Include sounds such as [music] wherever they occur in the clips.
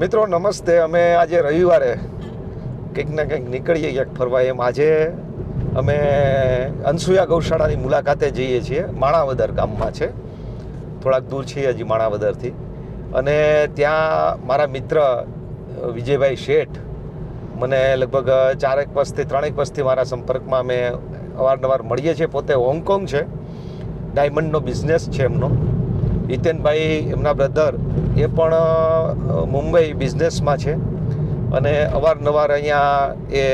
મિત્રો, નમસ્તે. અમે આજે રવિવારે કંઈક ને કંઈક નીકળીએ, ક્યાંક ફરવા. એમ આજે અમે અનસુયા ગૌશાળાની મુલાકાતે જઈએ છીએ. માણાવદર ગામમાં છે. થોડાક દૂર છીએ હજી માણાવદરથી. અને ત્યાં મારા મિત્ર વિજયભાઈ શેઠ મને લગભગ ચારેક વર્ષથી, ત્રણેક વર્ષથી મારા સંપર્કમાં અમે અવારનવાર મળીએ છીએ. પોતે હોંગકોંગ છે. ડાયમંડનો બિઝનેસ છે એમનો. હિતેનભાઈ એમના બ્રધર એ પણ મુંબઈ બિઝનેસમાં છે. અને અવારનવાર અહીંયા એ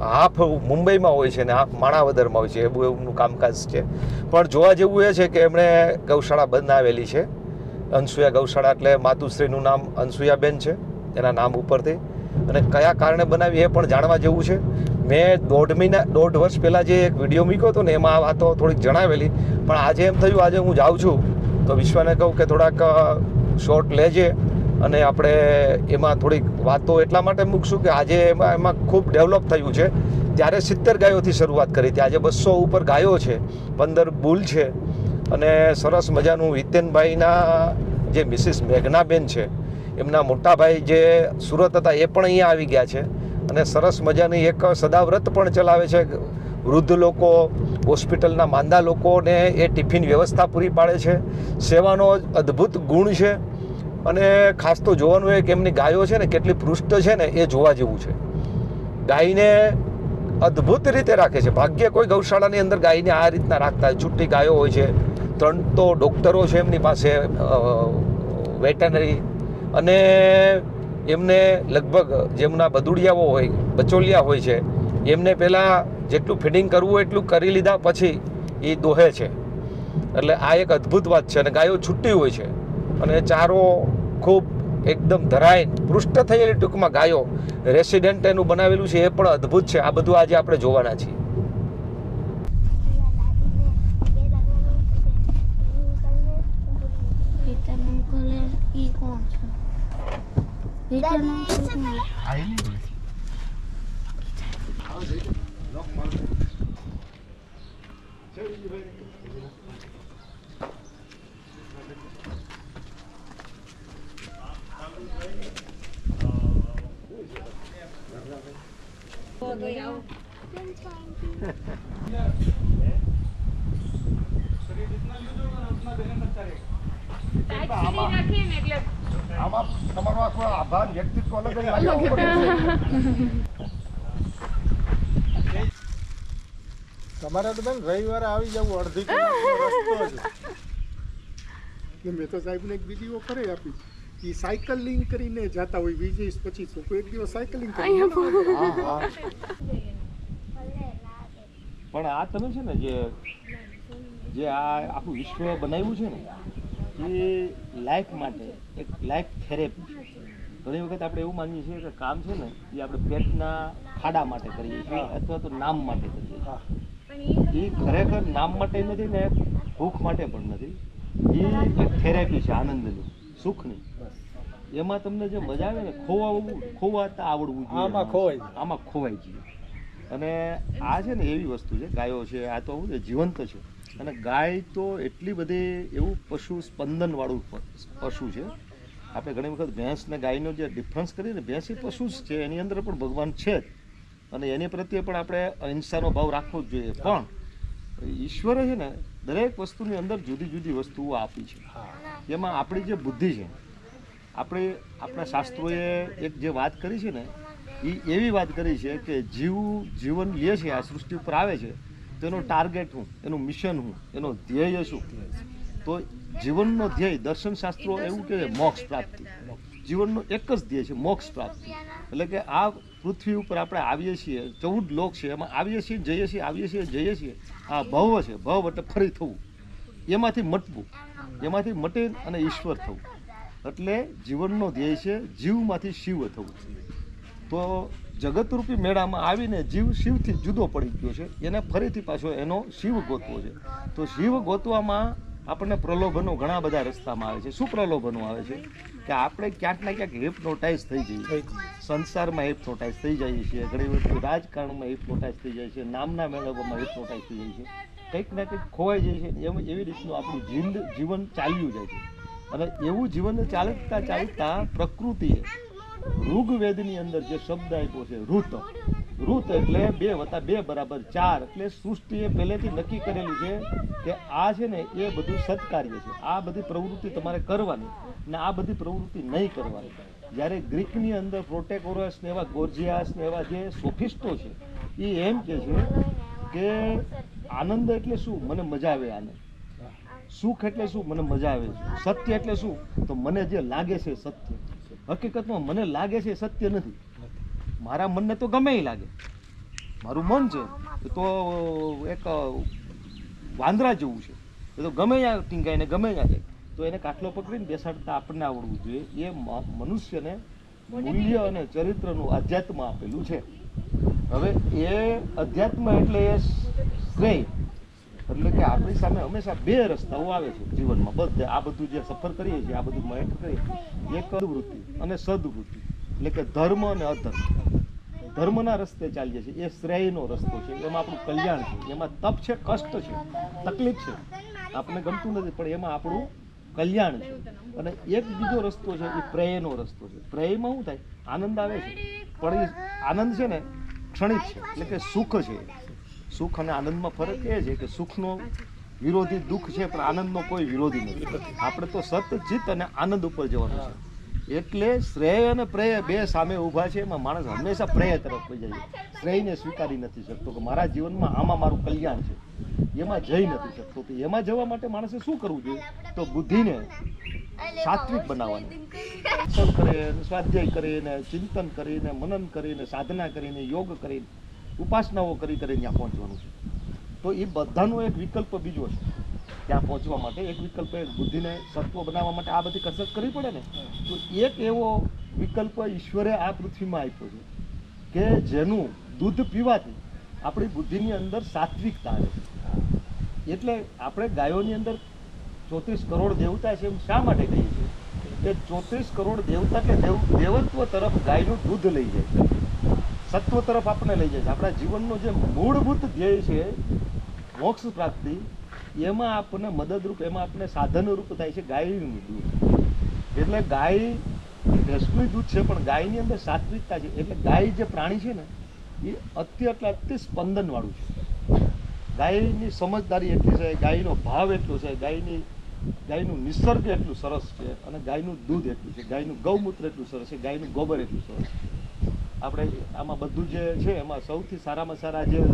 હાફ મુંબઈમાં હોય છે ને હાફ માણાવદરમાં હોય છે, એવું એમનું કામકાજ છે. પણ જોવા જેવું એ છે કે એમણે ગૌશાળા બનાવેલી છે. અનસુયા ગૌશાળા એટલે માતુશ્રીનું નામ અનસુયાબેન છે, એના નામ ઉપરથી. અને કયા કારણે બનાવી એ પણ જાણવા જેવું છે. મેં દોઢ મહિના, દોઢ વર્ષ પહેલાં જે એક વીડિયો મૂક્યો હતો ને, એમાં આ વાતો થોડીક જણાવેલી. પણ આજે એમ થયું, આજે હું જાઉં છું. તો વિશ્વને કહું કે થોડાક શોર્ટ લેજે અને આપણે એમાં થોડીક વાતો એટલા માટે મૂકશું કે આજે એમાં એમાં ખૂબ ડેવલપ થયું છે. ત્યારે સિત્તેર ગાયોથી શરૂઆત કરી હતી. આજે બસો ઉપર ગાયો છે, પંદર બુલ છે અને સરસ મજાનું હિતેનભાઈના જે મિસિસ મેઘનાબેન છે, એમના મોટાભાઈ જે સુરત હતા એ પણ અહીંયા આવી ગયા છે અને સરસ મજાની એક સદાવ્રત પણ ચલાવે છે. વૃદ્ધ લોકો, હોસ્પિટલના માંદા લોકોને એ ટિફિન વ્યવસ્થા પૂરી પાડે છે. સેવાનો અદ્ભુત ગુણ છે અને ખાસ તો જોવાનું એ કે એમની ગાયો છે ને, કેટલી પૃષ્ઠ છે ને, એ જોવા જેવું છે. ગાયને અદ્ભુત રીતે રાખે છે. ભાગ્ય કોઈ ગૌશાળાની અંદર ગાયને આ રીતના રાખતા હોય. છૂટી ગાયો હોય છે, ત્રણ તો ડૉક્ટરો છે એમની પાસે વેટનરી અને એમને લગભગ જેમના બદુડિયાઓ હોય, બચોલિયા હોય છે, એમને પહેલાં જેટલું ફીડિંગ કરવું એટલું કરી લીધા પછી એ દોહે છે. એટલે આ એક અદ્ભુત વાત છે અને ગાયો છૂટી હોય છે. અને ચારો ખૂબ એકદમ ધરાય પૃષ્ઠ થયેલી ટૂંકમાં ગાયો રેસિડેન્ટ એનું બનાવેલું છે એ પણ અદ્ભુત છે. આ બધું આજે આપણે જોવાના છીએ. કોણ છે? આમાં તમારો આખો આભાર વ્યક્તિત્વ અલગ તમારે તો બેન રવિવારે આવી જવું અડધી રસ્તો મેં તો સાહેબને એક બીજી ઓફર આપી. એ સાયકલિંગ કરીને જતા હોય વીસ પચીસ લોકો એક દિવસ સાયકલિંગ કરી પણ આ તમે છે ને જે જે આ આખું વિશ્વ બનાવ્યું છે ને એ લાઈફ માટે એક લાઈફ થેરેપી છે. ઘણી વખત આપણે એવું માનીએ છીએ કે કામ છે ને એ આપણે પેટના ખાડા માટે કરીએ છીએ અથવા તો નામ માટે કરીએ છીએ. એ ખરેખર નામ માટે નથી ને ભૂખ માટે પણ નથી. એ એક થેરેપી છે આનંદની સુખની. એમાં તમને જે મજા આવે ને ખોવા ખોવાતા આવડવું જોઈએ. આમાં ખોવાય. આમાં ખોવાઈ જઈએ. અને આ છે ને એવી વસ્તુ છે ગાયો છે આ તો શું છે જીવંત છે. અને ગાય તો એટલી બધી એવું પશુ સ્પંદનવાળું પશુ છે. આપણે ઘણી વખત ભેંસ ને ગાયનો જે ડિફરન્સ કરીએ ને ભેંસ એ પશુ જ છે એની અંદર પણ ભગવાન છે જ. અને એની પ્રત્યે પણ આપણે અહિંસાનો ભાવ રાખવો જ જોઈએ. પણ ઈશ્વરે છે ને દરેક વસ્તુની અંદર જુદી જુદી વસ્તુઓ આપી છે. એમાં આપણી જે બુદ્ધિ છે આપણે આપણા શાસ્ત્રોએ એક જે વાત કરી છે ને એ એવી વાત કરી છે કે જીવ જીવન લે છે આ સૃષ્ટિ ઉપર આવે છે તો એનો ટાર્ગેટ શું એનું મિશન શું એનો ધ્યેય શું? તો જીવનનો ધ્યેય દર્શન શાસ્ત્રો એવું કે છે મોક્ષ પ્રાપ્તિ. જીવનનો એક જ ધ્યેય છે મોક્ષ પ્રાપ્તિ. એટલે કે આ પૃથ્વી ઉપર આપણે આવીએ છીએ, ચૌદ લોક છે, એમાં આવીએ છીએ, જઈએ છીએ, આવીએ છીએ, જઈએ છીએ. આ ભવ છે, ભવ એટલે ફરી થવું. એમાંથી મટવું. એમાંથી મટે અને ઈશ્વર થવું. એટલે જીવનનો ધ્યેય છે જીવમાંથી શિવ થવું. તો જગતરૂપી મેળામાં આવીને જીવ શિવથી જુદો પડી ગયો છે. એને ફરીથી પાછો એનો શિવ ગોતવો છે. તો શિવ ગોતવામાં આપણને પ્રલોભનો ઘણા બધા રસ્તામાં આવે છે. શું પ્રલોભનો આવે છે? કે આપણે ક્યાંક ને ક્યાંક હિપ્નોટાઇઝ થઈ જઈએ સંસારમાં હિપ્નોટાઇઝ થઈ જઈએ છીએ. ઘણી વખત રાજકારણમાં હિપ્નોટાઇઝ થઈ જાય છે નામના મેળવવામાં હિપ્નોટાઇઝ થઈ જાય છે કંઈક ને કંઈક ખોવાઈ જાય છે એમ એવી રીતનું આપણું જીંદ જીવન ચાલ્યું જાય છે. અને એવું જીવન ચાલતા ચાલતા પ્રકૃતિએ ઋગ્વેદની અંદર જે શબ્દ આપ્યો છે ઋત ઋત એટલે બે વત્તા બે બરાબર ચાર. એટલે સૃષ્ટિએ પહેલેથી નક્કી કરેલું છે કે આ છે ને એ બધું સત્કાર્ય છે. આ બધી પ્રવૃત્તિ તમારે કરવાની ને આ બધી પ્રવૃત્તિ નહીં કરવાની. જ્યારે ગ્રીકની અંદર પ્રોટેકોરસ ને એવા ગોર્જિયાસ ને એવા જે સોફિસ્ટો છે, એ એમ કે છે કે આનંદ એટલે શું? મને મજા આવે આનંદ સુખ એટલે શું? મને મજા આવે છે. સત્ય એટલે શું? તો મને જે લાગે છે સત્ય. હકીકતમાં મને લાગે છે સત્ય નથી. મારા મનને તો ગમે લાગે. મારું મન છે તો એક વાંદરા જેવું છે. એ તો ગમે ત્યાં ટીંગાય ને ગમે ત્યાં જાય. તો એને કાટલો પકડીને બેસાડતા આપણને આવડવું જોઈએ. એ મનુષ્યને મૂલ્ય અને ચરિત્રનું અધ્યાત્મ આપેલું છે. હવે એ અધ્યાત્મ એટલે એ શ્રેય. એટલે કે આપણી સામે હંમેશા બે રસ્તાઓ આવે છે જીવનમાં. બધે આ બધું જે સફર કરીએ છીએ આ બધું મહેનત કરીએ એક વૃત્તિ અને સદવૃત્તિ. એટલે કે ધર્મ અને અધર્મ. ધર્મના રસ્તે ચાલીએ છીએ. એ શ્રેયનો રસ્તો છે. એમાં આપણું કલ્યાણ છે. એમાં તપ છે, કષ્ટ છે, તકલીફ છે. આપણને ગમતું નથી, પણ એમાં આપણું કલ્યાણ છે. અને એક બીજો રસ્તો છે, એ પ્રેયનો રસ્તો છે. પ્રેયમાં શું થાય? આનંદ આવે છે. પણ એ આનંદ છે ને ક્ષણિક છે. એટલે કે સુખ છે. સુખ અને આનંદમાં ફરક એ છે કે સુખનો વિરોધી દુઃખ છે, પણ આનંદનો કોઈ વિરોધી નથી. આપણે તો સત ચિત્ત અને આનંદ ઉપર જવાનું છે. એટલે શ્રેય અને પ્રેય બે સામે ઊભા છે, એમાં માણસ હંમેશા પ્રેય તરફ વહી જાય શ્રેયને સ્વીકારી નથી શકતો કે મારા જીવનમાં આમાં મારું કલ્યાણ છે. એમાં જઈ નથી શકતો તો એમાં જવા માટે માણસે શું કરવું જોઈએ? તો બુદ્ધિને સાત્વિક બનાવવાની. દર્શન કરે સ્વાધ્યાય કરીને, ચિંતન કરીને, મનન કરીને, સાધના કરીને, યોગ કરીને, ઉપાસનાઓ કરી કરીને ત્યાં પહોંચવાનું છે. તો એ બધાનો એક વિકલ્પ બીજો છે. ત્યાં પહોંચવા માટે એક વિકલ્પ એ બુદ્ધિને સત્વ બનાવવા માટે આ બધી કસરત કરવી પડે ને તો એક એવો વિકલ્પ ઈશ્વરે આ પૃથ્વીમાં આપ્યો છે કે જેનું દૂધ પીવાથી આપણી બુદ્ધિની અંદર સાત્વિકતા આવે. એટલે આપણે ગાયોની અંદર ચોત્રીસ કરોડ દેવતા છે એમ શા માટે કહીએ છીએ? કે ચોત્રીસ કરોડ દેવતા કે દેવ દેવત્વ તરફ ગાયનું દૂધ લઈ જાય છે. સત્વ તરફ આપણે લઈ જાય છે. આપણા જીવનનો જે મૂળભૂત ધ્યેય છે મોક્ષ પ્રાપ્તિ એમાં આપણને મદદરૂપ, એમાં આપણને સાધનરૂપ થાય છે ગાયનું દૂધ. એટલે ગાય ભેંસનું દૂધ છે, પણ ગાયની અંદર સાત્વિકતા છે. એટલે ગાય જે પ્રાણી છે ને, એ અત્ય એટલે અતિ સ્પંદન છે. ગાયની સમજદારી એટલી છે, ગાયનો ભાવ એટલો છે, ગાયની, ગાયનું નિસર્ગ એટલું સરસ છે અને ગાયનું દૂધ એટલું છે, ગાયનું ગૌમૂત્ર એટલું સરસ છે, ગાયનું ગોબર એટલું સરસ છે. આપણે આમાં બધું જે છે, એમાં સૌથી સારામાં સારા જે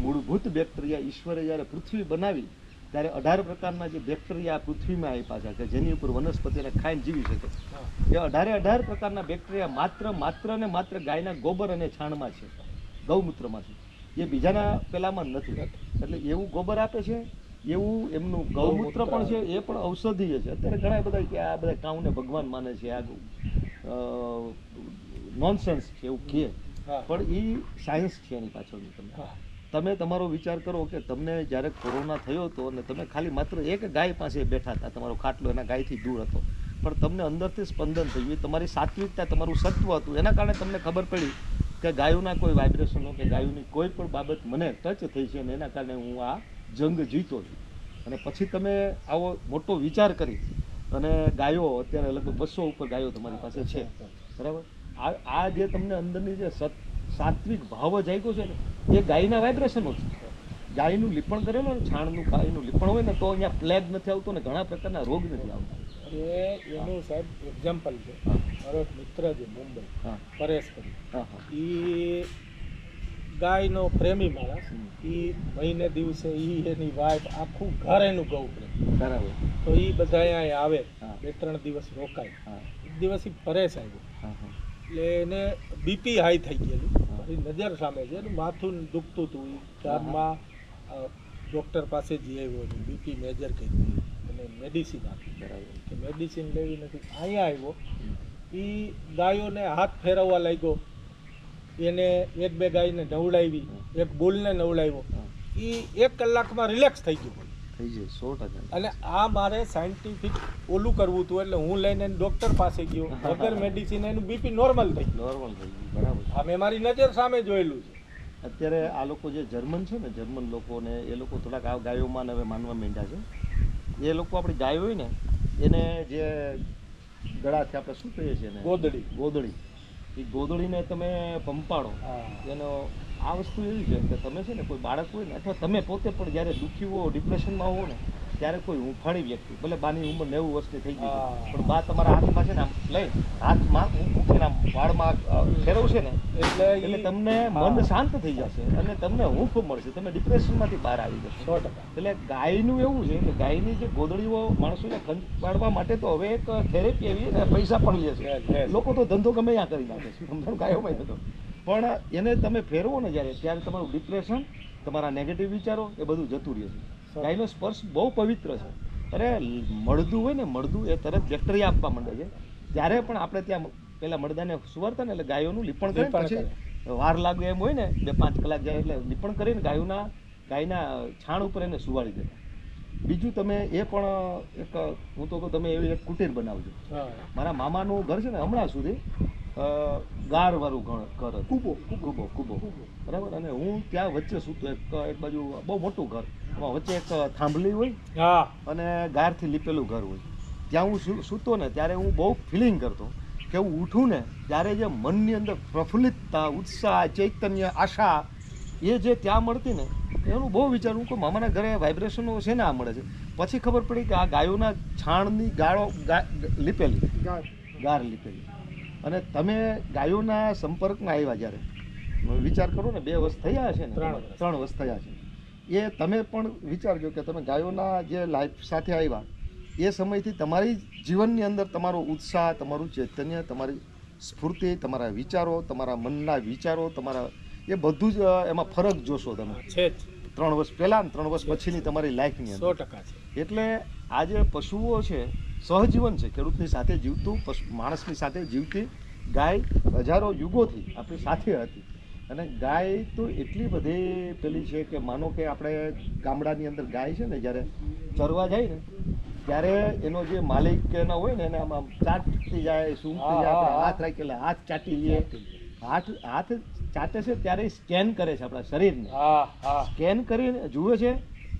મૂળભૂત બેક્ટેરિયા ઈશ્વરે જ્યારે પૃથ્વી બનાવી ત્યારે અઢાર પ્રકારના જે બેક્ટેરિયા પૃથ્વીમાં આપ્યા છે કે જેની ઉપર વનસ્પતિને ખાઈને જીવી શકે એ અઢારે અઢાર પ્રકારના બેક્ટેરિયા માત્ર માત્ર ને માત્ર ગાયના ગોબર અને છાણમાં છે ગૌમૂત્રમાં છે. એ બીજાના પેલામાં નથી. એટલે એવું ગોબર આપે છે એવું એમનું ગૌમૂત્ર પણ છે એ પણ ઔષધીય છે. અત્યારે ઘણા બધા કે આ બધા કાઉને ભગવાન માને છે આ નોનસેન્સ છે એવું કહે. પણ એ સાયન્સ છે એની પાછળની તમે. તમે તમારો વિચાર કરો કે તમને જ્યારે કોરોના થયો હતો અને તમે ખાલી માત્ર એક ગાય પાસે બેઠા હતા, તમારો ખાટલો એના ગાયથી દૂર હતો, પણ તમને અંદરથી સ્પંદન થયું. એ તમારી સાત્વિકતા, તમારું સત્વ હતું. એના કારણે તમને ખબર પડી કે ગાયોના કોઈ વાઇબ્રેશનો કે ગાયોની કોઈ પણ બાબત મને ટચ થઈ છે અને એના કારણે હું આ જંગ જીતો છું. અને પછી તમે આવો મોટો વિચાર કરી અને ગાયો અત્યારે લગભગ બસો ઉપર ગાયો તમારી પાસે છે. બરાબર? આ આ જે તમને અંદરની જે સત સાત્વિક ભાવ જાગ્યો છે ને એ ગાયના વાઇબ્રેશનો છે. ગાયનું લીપણ કરેલું ને છાણનું ગાયનું લીપણ હોય ને તો અહીંયા પ્લેગ નથી આવતો ને ઘણા પ્રકારના રોગ નથી આવતા. એ એનું સાહેબ એક્ઝામ્પલ છે. મારો મિત્ર છે મુંબઈ પરેશ કરી. એ ગાયનો પ્રેમી માણસ એ મહિને દિવસે એ એની વાઈફ આખું ઘર એનું ગૌ પ્રેમ બરાબર. તો એ બધા અહીંયા આવે. બે ત્રણ દિવસ રોકાય. એક દિવસ એ પરેશ આવ્યો હા હા. એટલે એને બીપી હાઈ થઈ ગયેલું. મારી નજર સામે છે. એનું માથું દુખતું હતું એ ચારમાં ડૉક્ટર પાસે જઈ આવ્યો હતો બીપી મેજર કર્યું અને મેડિસિન આપી બરાબર. કે મેડિસિન લેવી નથી. અહીંયા આવ્યો. એ ગાયોને હાથ ફેરવવા લાગ્યો. એને એક બે ગાયને નવડાવી એક બુલને નવડાવ્યો. એ એક કલાકમાં રિલેક્સ થઈ ગયું. થઈ જાય સો ટકા. અને આ મારે સાયન્ટિફિક ઓલું કરવું હતું એટલે હું લઈને ડૉક્ટર પાસે ગયો. વગર મેડિસિન એનું બીપી નોર્મલ થઈ નોર્મલ થઈ ગયું બરાબર. આ મેં મારી નજર સામે જોયેલું છે. અત્યારે આ લોકો જે જર્મન છે ને જર્મન લોકોને એ લોકો થોડાક આ ગાયોમાં હવે માનવા માંડ્યા છે. એ લોકો આપણી ગાયો હોય ને એને જે ગળાથી આપણે શું કહીએ છીએ ને ગોદડી ગોદડી એ ગોદડીને તમે પંપાડો હા. એનો આ વસ્તુ એવી છે કે તમે છે ને કોઈ બાળક હોય ને અથવા તમે પોતે પણ જ્યારે દુઃખી હો ડિપ્રેશનમાં હો ને ત્યારે કોઈ હુંફાળી વ્યક્તિ ભલે બાની ઉંમર નેવું વર્ષની થઈ ગઈ પણ બા તમારા હાથમાં છે ને આમ લઈ હાથમાં મૂકીને આમ વાળમાં ફેરવશે ને એટલે એટલે તમને મન શાંત થઈ જશે અને તમને હૂંફ મળશે તમે ડિપ્રેશનમાંથી બહાર આવી જશો. સો ટકા. એટલે ગાયનું એવું છે કે ગાયની જે ગોદડીઓ માણસોને કંટાળવા માટે તો હવે એક થેરેપી એવી પૈસા પણ લે છે. લોકો તો ધંધો ગમે ત્યાં કરી નાખે છે. સમજાણું ગાયોમાં થતો પણ એને તમે ફેરવો ને જ્યારે ત્યારે તમારું ડિપ્રેશન તમારા નેગેટિવ વિચારો એ બધું જતું રહે છે. ગાયનો સ્પર્શ બહુ પવિત્ર છે. અરે મળદું હોય ને મળદું એ તરત બેક્ટેરિયા આપવા માંડે છે. જ્યારે પણ આપણે ત્યાં પેલા મળદાને સુવારતા ને એટલે ગાયોનું લીપણ કરે પછી વાર લાગે એમ હોય ને બે પાંચ કલાક જાય એટલે લીપણ કરીને ગાયોના ગાયના છાણ ઉપર એને સુવાડી દેતા બીજું તમે એ પણ એક હું તો કહું તમે એવી એક કુટીર બનાવજો. મારા મામાનું ઘર છે ને હમણાં સુધી ગારવાળું ઘર ઘર હતું. કૂબો કૂબો. કૂબો બરાબર? અને હું ત્યાં વચ્ચે સૂતો એક એક બાજુ બહુ મોટું ઘર. એમાં વચ્ચે એક થાંભલી હોય હા. અને ગારથી લીપેલું ઘર હોય. ત્યાં હું સૂ- સૂતો ને ત્યારે હું બહુ ફિલિંગ કરતો કે હું ઉઠું ને ત્યારે જે મનની અંદર પ્રફુલ્લિતતા ઉત્સાહ ચૈતન્ય આશા એ જે ત્યાં મળતી ને એનું બહુ વિચારું કે મામાના ઘરે વાઇબ્રેશનો છે ને આ મળે છે. પછી ખબર પડી કે આ ગાયોના છાણની ગાળો લીપેલી. ગાર લીપેલી. અને તમે ગાયોના સંપર્કમાં આવ્યા જ્યારે વિચાર કરો ને બે વર્ષ થયા છે ને ત્રણ વર્ષ. ત્રણ વર્ષ થયા છે. એ તમે પણ વિચારજો કે તમે ગાયોના જે લાઈફ સાથે આવ્યા એ સમયથી તમારી જીવનની અંદર તમારો ઉત્સાહ તમારું ચૈતન્ય તમારી સ્ફૂર્તિ તમારા વિચારો તમારા મનના વિચારો તમારા એ બધું જ એમાં ફરક જોશો તમે. ત્રણ વર્ષ પહેલાં ને ત્રણ વર્ષ પછીની તમારી લાઈફની અંદર. સો ટકા છે. એટલે આ જે પશુઓ છે સહજીવન છે. ખેડૂતની સાથે જીવતું પશુ માણસની સાથે જીવતી ગાય હજારો યુગોથી આપણી સાથે હતી. અને ગાય તો એટલી બધી પેલી છે કે માનો કે આપણે ગામડાની અંદર ગાય છે ને જ્યારે ચરવા જાય ને ત્યારે એનો જે માલિક કે એના હોય ને એને આમ આમ ચાટતી જાય સૂંઘતી જાય હા, આપણે હા. હાથ રાખેલા હાથ ચાટી લઈએ. હાથ હાથ ચાટે છે ત્યારે સ્કેન કરે છે આપણા શરીરને. સ્કેન કરીને જુએ છે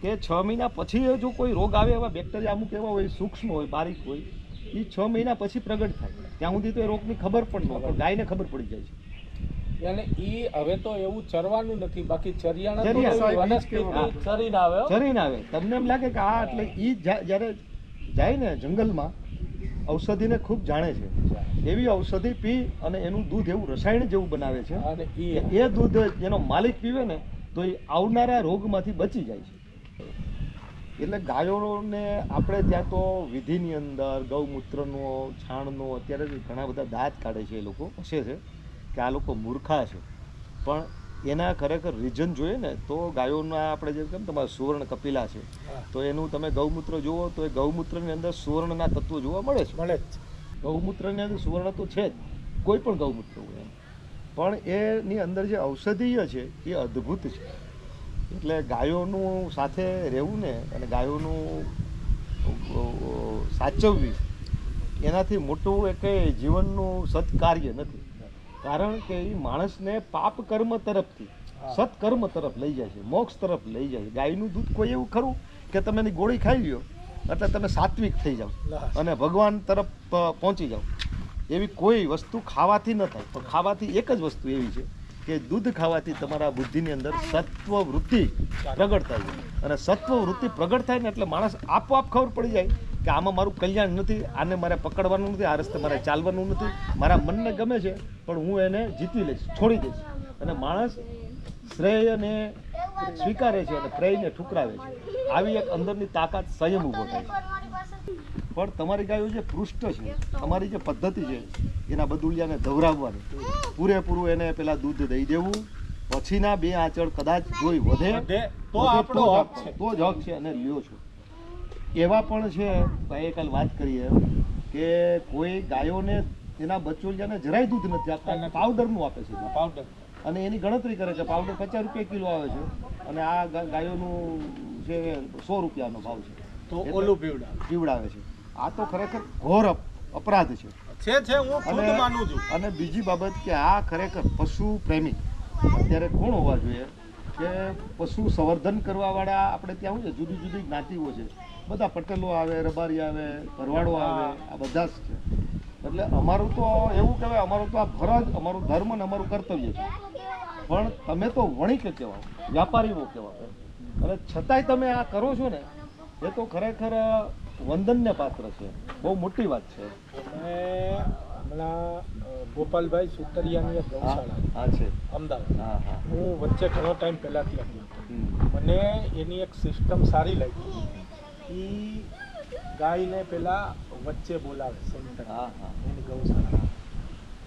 કે છ મહિના પછી જો કોઈ રોગ આવે એવા બેક્ટેરિયા અમુક એવા હોય સૂક્ષ્મ હોય બારીક હોય એ છ મહિના પછી પ્રગટ થાય. ત્યાં સુધી તો એ રોગની ખબર પણ ન હોય ગાયને ખબર પડી જાય છે. અને ઈ હવે તો એવું ચરવાનું નથી બાકી ચરિયાણા ચરીને આવે. ચરીને આવે. તમને એમ લાગે કે આ એટલે એ જ્યારે જાય ને જંગલમાં ઔષધિને ખૂબ જાણે છે. એવી ઔષધિ પી અને એનું દૂધ એવું રસાયણ જેવું બનાવે છે એ દૂધ જેનો માલિક પીવે ને તો એ આવનારા રોગમાંથી બચી જાય છે. એટલે ગાયોને આપણે ત્યાં તો વિધિની અંદર ગૌમૂત્રનો છાણનો અત્યારે ઘણા બધા દાંત કાઢે છે એ લોકો. હશે છે કે આ લોકો મૂર્ખા છે. પણ એના ખરેખર રીઝન જોઈએ ને તો ગાયોના આપણે જે કેમ તમારા સુવર્ણ કપિલા છે. તો એનું તમે ગૌમૂત્ર જુઓ તો એ ગૌમૂત્રની અંદર સુવર્ણના તત્વો જોવા મળે છે. મળે જ. ગૌમૂત્રની અંદર સુવર્ણ તો છે જ. કોઈ પણ ગૌમૂત્ર હોય પણ એની અંદર જે ઔષધીય છે એ અદ્ભુત છે. એટલે ગાયોનું સાથે રહેવું ને અને ગાયોનું સાચવવી એનાથી મોટું એ કંઈ જીવનનું સત્કાર્ય નથી. કારણ કે એ માણસને પાપ કર્મ તરફથી સત્કર્મ તરફ લઈ જાય છે મોક્ષ તરફ લઈ જાય છે. ગાયનું દૂધ કોઈ એવું ખરું કે તમે એની ગોળી ખાઈ લ્યો એટલે તમે સાત્વિક થઈ જાઓ અને ભગવાન તરફ પહોંચી જાઓ. એવી કોઈ વસ્તુ ખાવાથી ન થાય પણ ખાવાથી એક જ વસ્તુ એવી છે કે દૂધ ખાવાથી તમારા બુદ્ધિની અંદર સત્વ વૃત્તિ પ્રગટ થાય અને સત્વ વૃત્તિ પ્રગટ થાય ને એટલે માણસ આપોઆપ ખબર પડી જાય કે આમાં મારું કલ્યાણ નથી, આને મારે પકડવાનું નથી, આ રસ્તે મારે ચાલવાનું નથી. મારા મનને ગમે છે, પણ હું એને જીતી લઈશ, છોડી દઈશ. અને માણસ શ્રેયને સ્વીકારે છે અને પ્રેયને ઠુકરાવે છે. આવી એક અંદરની તાકાત સંયમ ઊભો થાય છે. પણ તમારી ગાયો જે પૃષ્ઠ છે તમારી જે પદ્ધતિ છે એના બદુલિયાને ધવરાવવાની. પૂરેપૂરું એને પેલા દૂધ દઈ દેવું પછીના બે આંચળ કદાચ જોઈ વધે વધે તો આપણો હક છે. તો જ હક છે અને લ્યો છો. એવા પણ છે ભાઈએ કાલ વાત કરીએ કે કોઈ ગાયોને એના બચોલિયાને જરાય દૂધ નથી આપતા પાવડરનું આપે છે પાવડર. અને એની ગણતરી કરે છે પાવડર પચાસ રૂપિયા કિલો આવે છે અને આ ગાયોનું છે સો રૂપિયાનો ભાવ છે તો ઓલું પીવડા પીવડાવે છે. આ તો ખરેખર ઘોર અપરાધ છે. છે છે હું ખુદ માનું છું. અને બીજી બાબત કે આ ખરેખર પશુ પ્રેમી. અત્યારે કોણ હોવા જોઈએ? કે પશુ સંવર્ધન કરવા વાળા આપણે ત્યાં શું છે? જુદી જુદી જ્ઞાતિઓ છે. બધા પટેલો આવે રબારી આવે ભરવાડો આવે આ બધા જ છે. એટલે અમારું તો એવું કહેવાય અમારું તો આ ફરજ અમારું ધર્મ ને અમારું કર્તવ્ય છે. પણ તમે તો વણિક કહેવાઓ વ્યાપારીઓ કહેવાઓ અને છતાંય તમે આ કરો છો ને એ તો ખરેખર વંદનને પાત્ર છે. બહુ મોટી વાત છે. હમણાં ગોપાલભાઈ સુતરિયાની એક ગૌશાળા. હા છે. અમદાવાદ. હા વચ્ચે ઘણો ટાઈમ પહેલાથી આવ્યો મને એની એક સિસ્ટમ સારી લાગી. એ ગાયને પેલા વચ્ચે બોલાવે સેન્ટર. હા હા. એની ગૌશાળા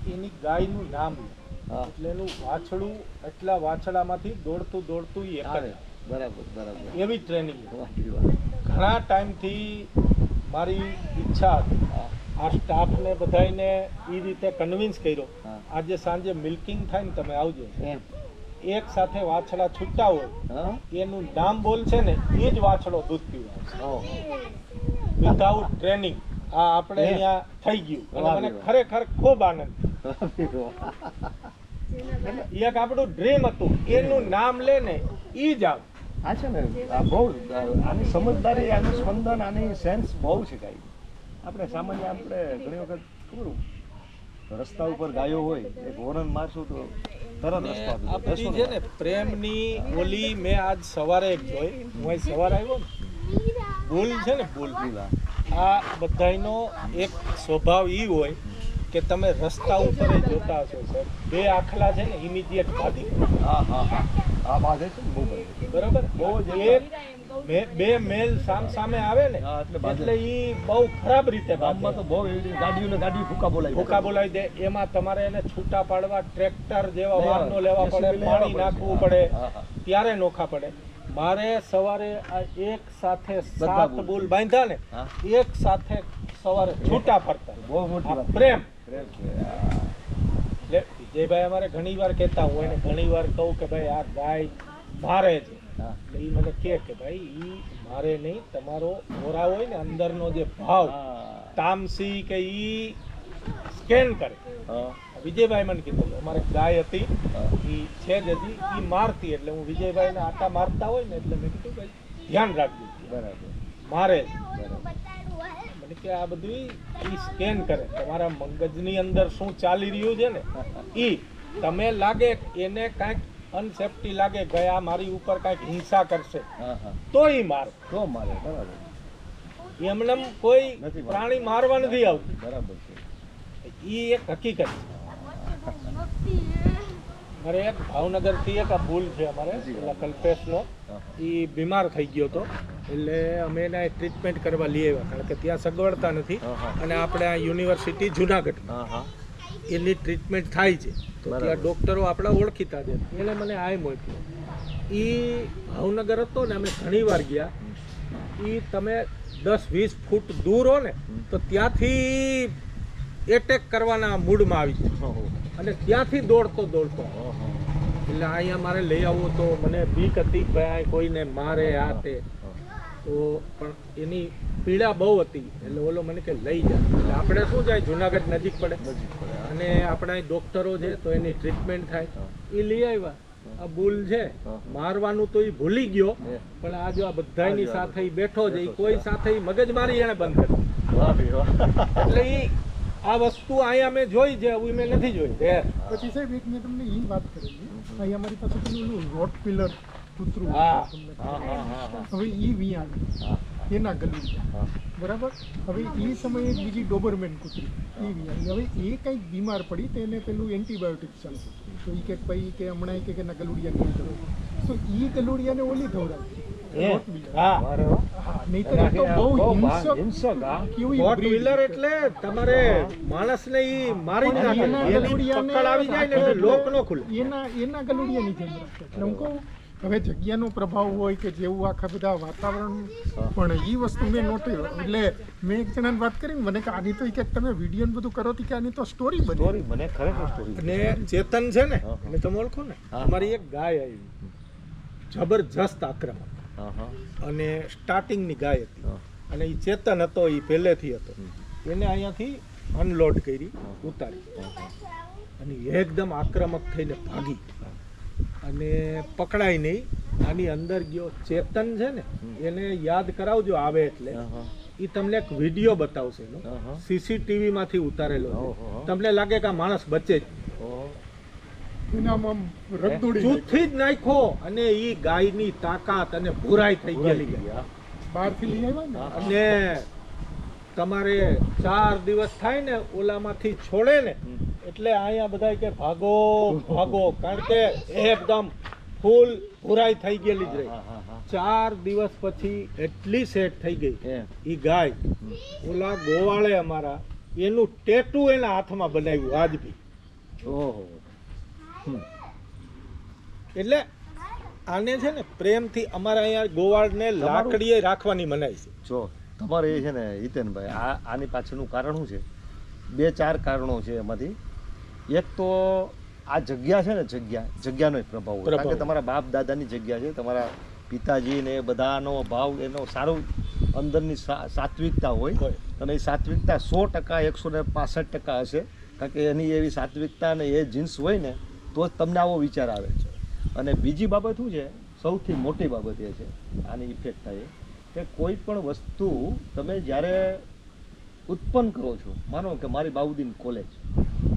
એની ગાયનું નામ એટલે એનું વાછડું એટલા વાછડામાંથી દોડતું દોડતું એ બરાબર બરાબર. એવી ટ્રેનિંગ. ઘણા ટાઈમથી મારી ઈચ્છા હતી. આ સ્ટાફને બધાને એ રીતે કન્વિન્સ કર્યો. આજે સાંજે મિલ્કિંગ થાય ને તમે આવજો. એક સાથે વાછડા છૂટા હોય એનું નામ બોલશે ને એ જ વાછડો દૂધ પીવા. વિધાઉટ ટ્રેનિંગ આ આપણે અહીંયા થઈ ગયું. અને મને ખરેખર ખૂબ આનંદ એક આપણું ડ્રીમ હતું. એનું નામ લે ને એ જ આવે. આ છે ને આ બહુ આની સમજદારી આનું સ્પંદન આની સેન્સ બહુ કાંઈ આપણે સામાન્ય આપણે ઘણી વખત ખબર રસ્તા ઉપર ગાયો હોય એક વોરન મારશું તો તરત રસ્તા આ બધી છે ને. પ્રેમની ઓલી મેં આજ સવારે એક જોઈ હું અહીં સવારે આવ્યો ને ભૂલ છે ને? ભૂલ આ બધાયનો એક સ્વભાવ એ હોય કે તમે રસ્તા ઉપર જોતા હશો સર બે આખલા છે ને ઇમિડિયેટ બાધી. હા હા હા. આ બાધે છે. બરાબર? બહુ જ એક બે- બે મેલ સામ સામે આવે ને એટલે ઈ બહુ ખરાબ રીતે ગામમાં તો બહુ ગાડીઓને ગાડી ફૂકા બોલાવી ફૂકા બોલાવી દે. એમાં તમારે એને છૂટા પાડવા ટ્રેક્ટર જેવા વાહનો લેવા પડે પાણી નાખવું પડે. ત્યારે નોખા પડે. મારે સવારે એક સાથે સાત બુલ. બાંધ્યા ને એક સાથે સવારે છૂટા પડતા. બહુ મોટી પ્રેમ. એટલે વિજયભાઈ અમારે ઘણી વાર કહેતા હોય એને ઘણી વાર કહું કે ભાઈ આ ગાય ભારે છે. એટલે એ મને કહે કે ભાઈ ઈ મારે નહીં તમારો ઓરા હોય ને અંદરનો જે ભાવ તામસી કે ઈ સ્કેન કરે. વિજયભાઈ મને કીધું અમારે ગાય હતી એ ઈ છે જ હતી ઈ મારતી એટલે હું વિજયભાઈને આટા મારતા હોય ને એટલે મેં કીધું ભાઈ ધ્યાન રાખજો. બરાબર. મારે મને કે આ બધું ઈ સ્કેન કરે. તમારા મગજની અંદર શું ચાલી રહ્યું છે ને ઈ. તમે લાગે એને કાંઈક અનસેફ્ટી લાગે ગયા મારી ઉપર કાંઈક હિંસા કરશે. હા હા. તો એ માર. તો મારે બરાબર. એમને કોઈ પ્રાણી મારવા નથી આવતું. બરાબર છે. એ એક હકીકત છે. મારે એક ભાવનગરથી એક આ ભૂલ છે અમારે પેલા કલ્પેશનો. એ બીમાર થઈ ગયો હતો. એટલે અમે એને ટ્રીટમેન્ટ કરવા લઈ આવ્યા. કારણ કે ત્યાં સગવડતા નથી. અને આપણે આ યુનિવર્સિટી હા. એની ટ્રીટમેન્ટ થાય છે. તો. ત્યાં ડૉક્ટરો આપણા ઓળખીતા છે. એણે મને આઈ મોકલ્યો. એ ભાવનગર હતો ને અમે ઘણી વાર ગયા. એ તમે દસ વીસ ફૂટ દૂર હો ને તો ત્યાંથી એટેક કરવાના મૂડમાં આવી જાય ઓહો. અને ત્યાંથી દોડતો દોડતો. એટલે અહીંયા મારે લઈ આવવું તો મને બીક હતી ભાઈ કોઈને મારે આ તે. તો પણ એની પીડા બહુ હતી. એટલે ઓલો મને કે લઈ જા. એટલે આપણે શું જાય? જુનાગઢ નજીક પડે. નજીક પડે. અને આપણા ડોક્ટરો છે તો એની ટ્રીટમેન્ટ થાય. એ લઈ આવ્યા. આ ભૂલ છે. મારવાનું તો એ ભૂલી ગયો પણ આ જો આ બધાની સાથે બેઠો છે ઈ કોઈ સાથે મગજ મારી એને બંધ કરી. એટલે એ આ વસ્તુ અહીંયા મેં જોઈ છે એવું મેં નથી જોઈ. છે પછી સાહેબ એક મેં તમને એ વાત કરી અહીંયા અમારી પાસે પેલું રોટ પિલર કૂતરું હા. તમને હા, હા, હા, હા. હવે એ વિયાણ એના ગલું બરાબર? હવે એ સમયે એક બીજી ડોબરમેન કૂતરી. એવી આવી. હવે એ કંઈક બીમાર પડી તો એને પેલું એન્ટીબાયોટિક ચાલતું તો એ કે ભાઈ કે હમણાં કે કે ગલુડિયા નહીં કરો તો એ ગલુડિયાને ઓલી છે. એટલે તમારે માણસને ઈ મારી નાખે. એના એની ગલુડિયાને હવે જગ્યાનો પ્રભાવ હોય કે જેવું આખા બધા વાતાવરણ પણ એ વસ્તુ મેં નોટી એટલે મેં એક જણાને વાત કરીને મને કે આની તો કે તમે વીડિયો ને બધું કરો કે આની તો સ્ટોરી બની. સ્ટોરી મને ખરેખર સ્ટોરી અને ચેતન છે ને. એટલે તમે ઓળખો ને અમારી એક ગાય આવી. જબરજસ્ત આક્રમક હા હા. અને સ્ટાર્ટિંગની ગાય હતી. હા. અને એ ચેતન હતો એ પહેલેથી હતો. એને અહીંયાથી અનલોડ કરી ઉતારી. અને એકદમ આક્રમક થઈને ભાગી. અને પકડાય નહીં. આની અંદર ગયો ચેતન છે ને એને યાદ કરાવજો આવે એટલે. એ તમને એક વીડિયો બતાવશે એનો. સીસીટીવી માંથી ઉતારેલો તમને લાગે કે આ માણસ બચે જ. નાખી. ચૂથી જ નાખ્યો અને એ ગાયની તાકાત અને ભૂરાઈ થઈ ગયેલી. બહારથી લઈ આવ્યા ને? અને તમારે ચાર દિવસ થાય ને ઓલામાંથી છોડે ને એટલે અહીંયા બધા કે ભાગો ભાગો. કારણ કે એકદમ ફૂલ ભૂરાઈ થઈ ગયેલી જ રહી. ચાર દિવસ પછી એટલી સેટ થઈ ગઈ. એ ગાય ઓલા ગોવાળે અમારા એનું ટેટુ એના હાથમાં બનાવ્યું આજ બી. ઓહો. એટલે આને છે ને પ્રેમથી અમારા અહીંયા ગોવાળને લાકડીએ રાખવાની મનાય છે. જો. તમારે એ છે ને હિતેનભાઈ આ આની પાછળનું કારણ શું છે? બે ચાર કારણો છે એમાંથી. એક તો આ જગ્યા છે ને જગ્યા જગ્યાનો એક પ્રભાવ હોય. કારણ કે તમારા બાપ દાદાની જગ્યા છે તમારા પિતાજી ને બધાનો ભાવ એનો સારો અંદરની સાત્વિકતા હોય. હોય. અને એ સાત્વિકતા સો ટકા એકસો ને પાસઠ ટકા હશે. કારણ કે એની એવી સાત્વિકતા ને એ જીન્સ હોય ને તો જ તમને આવો વિચાર આવે છે. અને બીજી બાબત શું છે? સૌથી મોટી બાબત એ છે આની ઇફેક્ટ થાય કે કોઈ પણ વસ્તુ તમે જ્યારે ઉત્પન્ન કરો છો માનો કે મારી બાઉદીન કોલેજ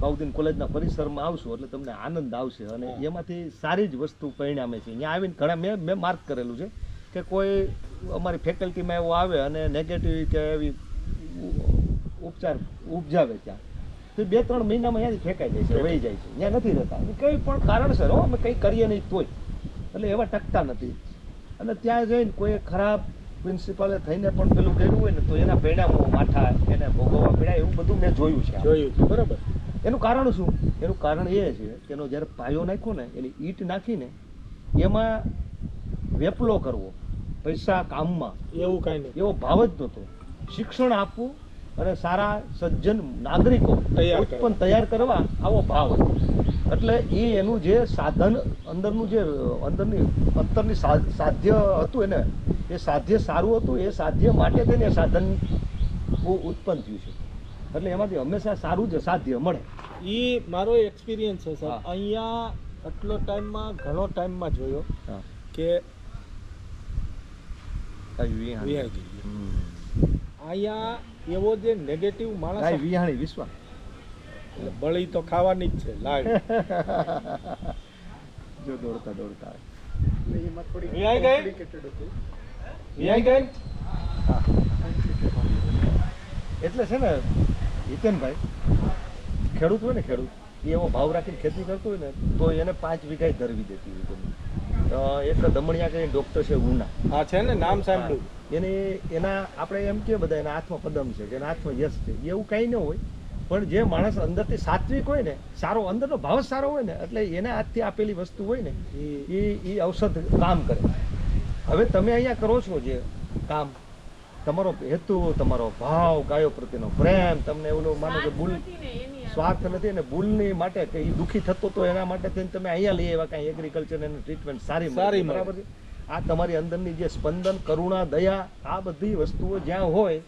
બાઉદીન કોલેજના પરિસરમાં આવશો એટલે તમને આનંદ આવશે અને એમાંથી સારી જ વસ્તુ પરિણામે છે. અહીંયા આવીને ઘણા મેં મેં માર્ક કરેલું છે કે કોઈ અમારી ફેકલ્ટીમાં એવો આવે અને નેગેટિવ કે એવી ઉપચાર ઉપજાવે ત્યાં તો બે ત્રણ મહિનામાં અહીંયાથી ફેંકાઈ જાય છે વહી જાય છે. ત્યાં નથી રહેતા. કંઈ પણ કારણસર હો અમે કંઈ કરીએ નહીં તોય. એટલે એવા ટકતા નથી. અને ત્યાં જઈને કોઈ ખરાબ પ્રિન્સિપાલે થઈને પણ પેલું કર્યું હોય ને તો એના પરિણામો માથા એને ભોગવવા પડ્યા એવું બધું મેં જોયું છે જોયું છે બરાબર. એનું કારણ શું? એનું કારણ એ છે કે એનો જ્યારે પાયો નાખ્યો ને એની ઈટ નાખીને એમાં વેપલો કરવો પૈસા કામમાં. એવું કાંઈ નહીં. એવો ભાવ જ નહોતો. શિક્ષણ આપવું અને સારા સજ્જન નાગરિકો તૈયાર ઉત્પન્ન તૈયાર કરવા આવો ભાવ હતો. એટલે એ એનું જે સાધન અંદરનું જે અંદરની અંતરની સાધ્ય હતું એને એ સાધ્ય સારું હતું એ સાધ્ય માટે એ સાધન બહુ ઉત્પન્ન થયું છે. એટલે એમાંથી હંમેશા સારું જ સાધ્ય મળે. એ મારો એક્સપિરિયન્સ છે સર અહીંયા આટલો ટાઈમમાં ઘણો ટાઈમમાં જોયો કે અહીંયા એવો જે નેગેટિવ માણસ વિહાણી વિશ્વા એટલે બળી તો ખાવાની જ છે લાઈવ [laughs] જો દોડતા દોડતા આવે. એટલે એમાં થોડી ગઈ? ગઈ? એટલે છે ને હિતેનભાઈ ખેડૂત હોય ને ખેડૂત એ એવો ભાવ રાખીને ખેતી કરતો હોય ને તો એને પાંચ વીઘા ધરવી દેતી હોય. એક દમણિયા કઈ ડૉક્ટર છે ઉના હા છે ને નામ સાંભળ્યું. એને એના આપણે એમ કે બધા એના હાથમાં પદમ છે કે એના હાથમાં યશ છે. એવું કાંઈ ન હોય પણ જે માણસ અંદરથી સાત્વિક હોય ને સારો અંદરનો ભાવ જ સારો હોય ને એટલે એના હાથથી આપેલી વસ્તુ હોય ને ઈ એ એ ઔષધ કામ કરે. હવે તમે અહીંયા કરો છો જે કામ તમારો હેતુ તમારો ભાવ ગાયો પ્રત્યેનો પ્રેમ તમને એવું માનો કે ભૂલ સ્વાર્થ નથી ને ભૂલની માટે કે એ દુઃખી થતો તો એના માટે થઈને તમે અહીંયા લઈ આવ્યા કાંઈ એગ્રીકલ્ચર એની ટ્રીટમેન્ટ સારી સારી બરાબર છે? આ તમારી અંદરની જે સ્પંદન કરુણા દયા આ બધી વસ્તુઓ જ્યાં હોય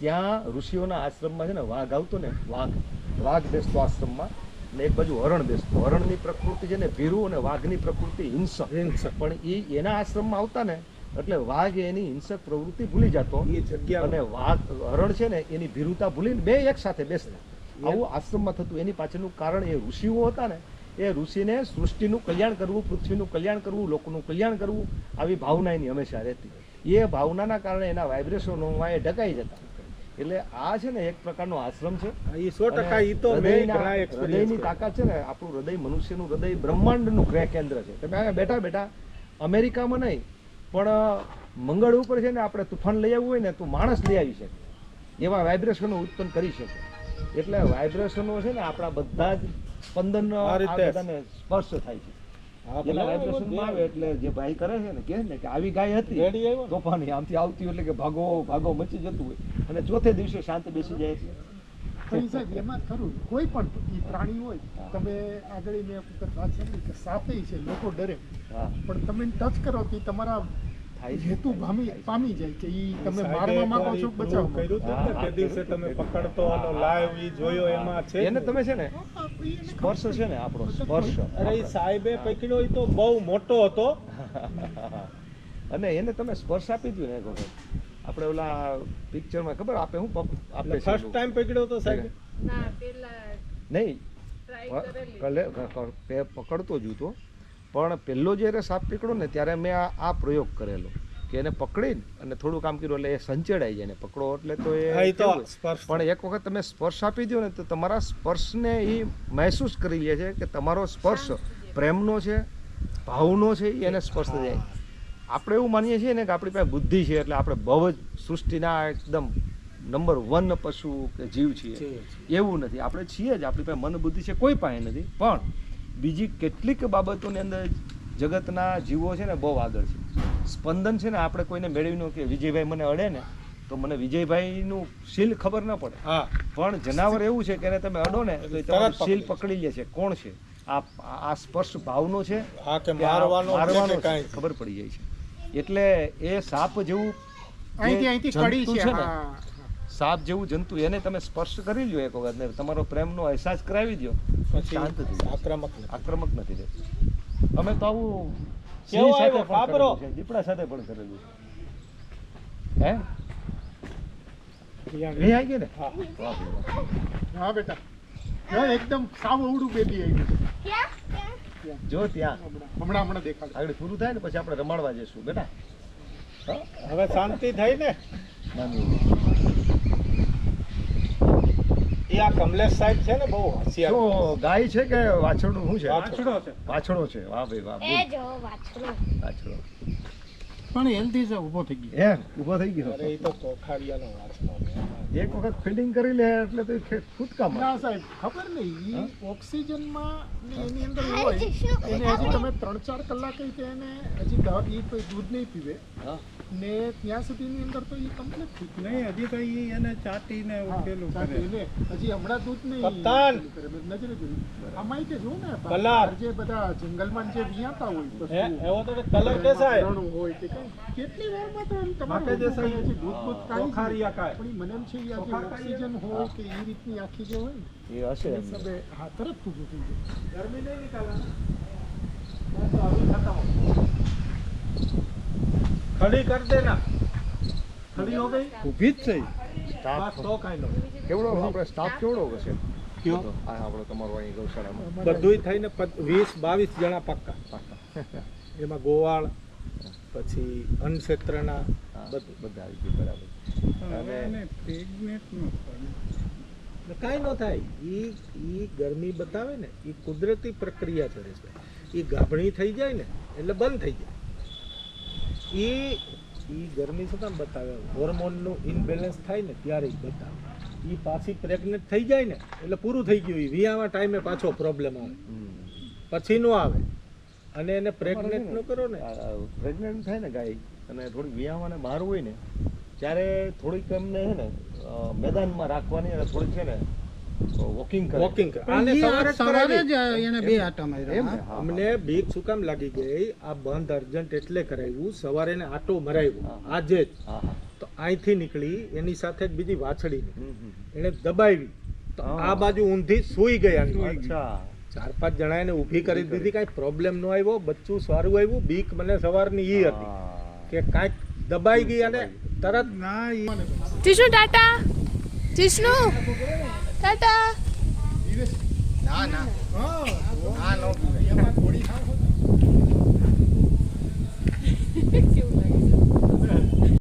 ત્યાં ઋષિઓના આશ્રમમાં છે ને વાઘ આવતો ને વાઘ વાઘ બેસતો આશ્રમમાં ને એક બાજુ હરણ બેસતો. હરણની પ્રકૃતિ છે ને ભીરું અને વાઘની પ્રકૃતિ હિંસક. હિંસક. પણ એ એના આશ્રમમાં આવતા ને એટલે વાઘ એની હિંસક પ્રવૃત્તિ ભૂલી જતો. એ જગ્યા અને વાઘ હરણ છે ને એની ભીરુતા ભૂલીને બે એક સાથે બેસતા. આવું આશ્રમમાં થતું. એની પાછળનું કારણ એ ઋષિઓ હતા ને એ ઋષિને સૃષ્ટિનું કલ્યાણ કરવું પૃથ્વીનું કલ્યાણ કરવું લોકોનું કલ્યાણ કરવું આવી ભાવના એની હંમેશા રહેતી. એ ભાવનાના કારણે એના વાઇબ્રેશનોમાં એ ઢકાઈ જતા. એટલે આ છે ને એક પ્રકારનો આશ્રમ છે. એ સો ટકા એ તો હૃદયના- તાકાત છે ને આપણું હૃદય મનુષ્યનું હૃદય બ્રહ્માંડનું ગ્રહ કેન્દ્ર છે. તમે અહીંયા બેઠા બેઠા અમેરિકામાં નહીં પણ મંગળ ઉપર છે ને આપણે તુફાન લઈ આવવું હોય ને તો માણસ લઈ આવી શકે. એવા વાઇબ્રેશનો ઉત્પન્ન કરી શકે. એટલે વાઇબ્રેશનો છે ને આપણા બધા જ સ્પંદન સ્પર્શ થાય છે. આવે એટલે જે ભાઈ કરે છે ને કહે ને કે આવી ગાય હતી. રેડી આવ્યો ને? તોફાની આમથી આવતી એટલે કે ભાગો ભાગો મચી જતું હોય. અને ચોથે દિવસે શાંત બેસી જાય છે. પણ સાહેબ એમાં ખરું. કોઈ પણ પ્રાણી હોય તમે આગળ મેં વાત સાંભળી કે સાપે છે લોકો ડરે. પણ તમે ટચ કરો કે તમારા. હેતુ પામી પામી જાય કે ઈ તમે મારવા માંગો છો બચાવ કર્યું ને તે દિવસે તમે પકડતો આનો લાઈવ ઈ જોયો એમાં છે એને તમે છે ને સ્પર્શ છે ને આપણો સ્પર્શ. અરે ઈ સાહેબે પકડ્યો ઈ તો બહુ મોટો હતો. [laughs] અને એને તમે સ્પર્શ આપી દો ને એક આપણે ઓલા પિક્ચરમાં ખબર આપે હું આપણે આપે ફર્સ્ટ ટાઈમ પકડ્યો તો સાહેબ? નહીં. કલે નહીં પકડતો જ હતો. પણ પહેલો જ્યારે સાપ પકડો ને ત્યારે મેં આ આ પ્રયોગ કરેલો કે એને પકડીને અને થોડું કામ કર્યું એટલે એ સંચેડાઈ જાય ને પકડો એટલે તો એ પણ એક વખત તમે સ્પર્શ આપી દો ને તો તમારા સ્પર્શને એ મહેસૂસ કરી લે છે કે તમારો સ્પર્શ પ્રેમનો છે ભાવનો છે એ એને સ્પર્શ જાય આપણે એવું માનીએ છીએ ને કે આપણી પાસે બુદ્ધિ છે એટલે આપણે બહુ જ સૃષ્ટિના એકદમ નંબર વન પશુ કે જીવ છીએ. એવું નથી. આપણે છીએ જ. આપણી પાસે મન બુદ્ધિ છે કોઈ પાસે નથી. પણ બીજી કેટલીક બાબતોની અંદર જગતના જીવો છે ને બહુ આગળ છે. સ્પંદન છે ને આપણે કોઈને મેળવીનું કે વિજયભાઈ મને અડે ને તો મને વિજયભાઈનું શીલ ખબર ન પડે. હા. પણ જનાવર એવું છે કે એને તમે અડો ને તો શીલ પકડી લે છે. કોણ છે? આ આ સ્પર્શ ભાવનો છે મારવાનો ખબર પડી જાય છે. એટલે એ સાપ જેવું અહીંથી અહીંથી કડી છે. સાપ જેવું જંતુ એને તમે સ્પર્શ કરી લ્યો એક વખત ને તમારો પ્રેમનો અહેસાસ કરાવી દો પછી શાંત થઈ જાય. આક્રમક આક્રમક નથી રહેતું. અમે તો આવું સિંહ સાથે? પણ દીપડા સાથે પણ કરેલું હે. રી આવી ગઈ ને? હા. બેટા. હા, એકદમ સાવ અવળું બેબી આવી જો ત્યાં. હમણાં હમણાં હમણાં દેખાડે. આગળ પૂરું થાય ને પછી આપણે રમાડવા જઈશું બેટા. હવે શાંતિ થઈ ને? નાની એ આ કમલેશ સાહેબ છે ને બહુ હોશિયાર. ગાય છે કે વાછરડું? શું છે? વાછરડો છે. વાછડો છે. વાહ ભાઈ વાહ એ. જો વાછડો વાછડો પણ હેલ્ધી છે ઊભો થઈ ગયો. એમ ઊભો થઈ ગયો. અરે એ તો તોખાડિયાનો વાંચનો એક વખત ફિલ્ડિંગ કરી લે એટલે તો એ ખુદકા ના સાહેબ ખબર નહીં. હા? ઓક્સિજનમાં ને એની અંદર હોય. એને હજી તમે ત્રણ ચાર કલાક એને હજી દૂધ નહીં પીવે. હા. ને ત્યાં સુધીની અંદર તો એ કમ્પ્લીટ થઈ નહીં હજી તો એ એને ચાટીને ઉકેલું કરે. હજી હમણાં દૂધ નહીં. કપ્તાન! નજરે જોયું. આમાં કે જો ને? કલર! જે બધા જંગલમાં જે વિયાતા હોય એવો તો કલર કે સાહેબ? હોય કે. કેટલી વારમાં તો એમ તમારે જે સાહેબ- છે, દૂધ બૂધ કાઈ જ નહીં. પણ મને એમ છે ઈ આ જે તોખા કાંઈ ઓક્સિજન હોય કે એ રીતની આખી જે હોય એ હશે. એ. હિસાબે હા તરત ઊભું થઈ જાય. ગરમી નહીં નીકળવાની. બસ તો અભી ખતમ. ખડી કર દેના ખડી હો ગઈ? ઊભી જ થઈ. સ્ટાફ બસ તો કાઈ નહીં કેવડો આપણે સ્ટાફ કેવડો હશે? કયો? આ આપણો તમારો અહીં ગૌશાળામાં. બધુંય થઈને વીસ બાવીસ જણા પાક્કા. એમાં ગોવાળ પછી અન્નક્ષેત્રના હા, બધું બધા આવી ગયું બરાબર. ન પડે. કાંઈ ન થાય. ઈ ઈ ગરમી બતાવે ને એ કુદરતી પ્રક્રિયા કરે છે. એ ગાભણી થઈ જાય ને એટલે બંધ થઈ જાય. એ એ ગરમી શું કામ બતાવે. હોર્મોનનું ઇનબેલેન્સ થાય ને ત્યારે જ બતાવે. એ પાછી પ્રેગ્નેન્ટ થઈ જાય ને એટલે પૂરું થઈ ગયું. એ વિયામાં ટાઈમે પાછો પ્રોબ્લેમ આવે. પછી નો આવે. અને એને પ્રેગ્નેન્ટ ન કરો ને. પ્રેગ્નન્ટ થાય ને ગાય અને થોડીક વિયામાં બહાર હોય ને ત્યારે થોડીક એમને છે ને મેદાનમાં રાખવાની અને થોડીક છે ને વોકિંગ કરે. વોકિંગ આને સવારે જ એને બે આટા એમ ને? હા, હા. અમને બીક શું કામ લાગી ગઈ? આ બંધ અર્જન્ટ એટલે કરાવ્યું સવારે એને આટો મરાવ્યો. આજે જ. તો અહીંથી નીકળી એની સાથે જ બીજી વાછડી. એને દબાવી. તો આ બાજુ ઊંધી સૂઈ ગયા અચ્છા. ચાર પાંચ જણા એને ઊભી કરી દીધી. કાંઈ પ્રોબ્લેમ ન આવ્યો. બચ્ચું સારું આવ્યું. બીક મને સવારની ઈ હતી. કે કાંઈક દબાઈ ગઈ અને તરત ના ટાટા. જીષ્ણુ ટાટા. જીષ્ણુ ટાટા એમાં થોડી ખાવ